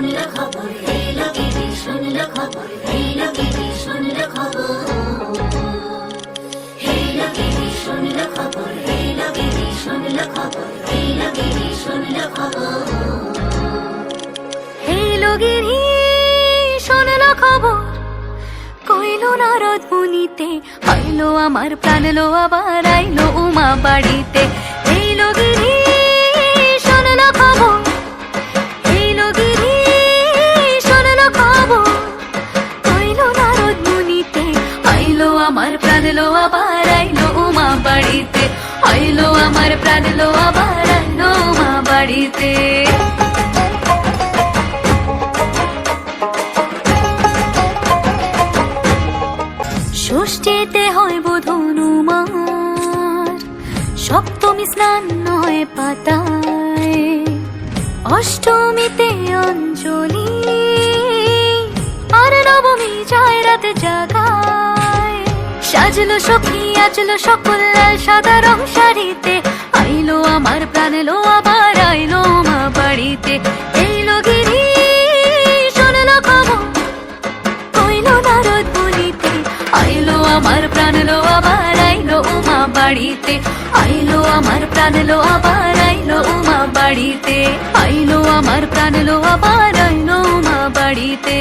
শুনল খবর শোনল খবর কইল নারদ মুনিতে আইলো আমার প্রাণ লো আবার, আইলো উমা বাড়িতে। আমার প্রাণ লো আবার আইলো উমা বাড়িতে আইলো আমার প্রাণ লো আবার আইলো উমা বাড়িতে ষষ্ঠীতে হয় বোধনুমার সপ্তমী স্নান নয় পাতায়। অষ্টমীতে অঞ্জলি সাজলো সখী, আজলো সকল লাল সাদা রং শাড়িতে। আইলো আমার প্রাণ লো আবার, আইলো মা বাড়িতে। এইলো গিরি, শোনলো খবর, কইলো নারদ বলিতে। আইলো আমার প্রাণ আবার, আইলো উমা বাড়িতে। আইলো আমার প্রাণ লো আবার, আইলো উমা বাড়িতে। আইলো আমার প্রাণ লো আবার, আইলো উমা বাড়িতে।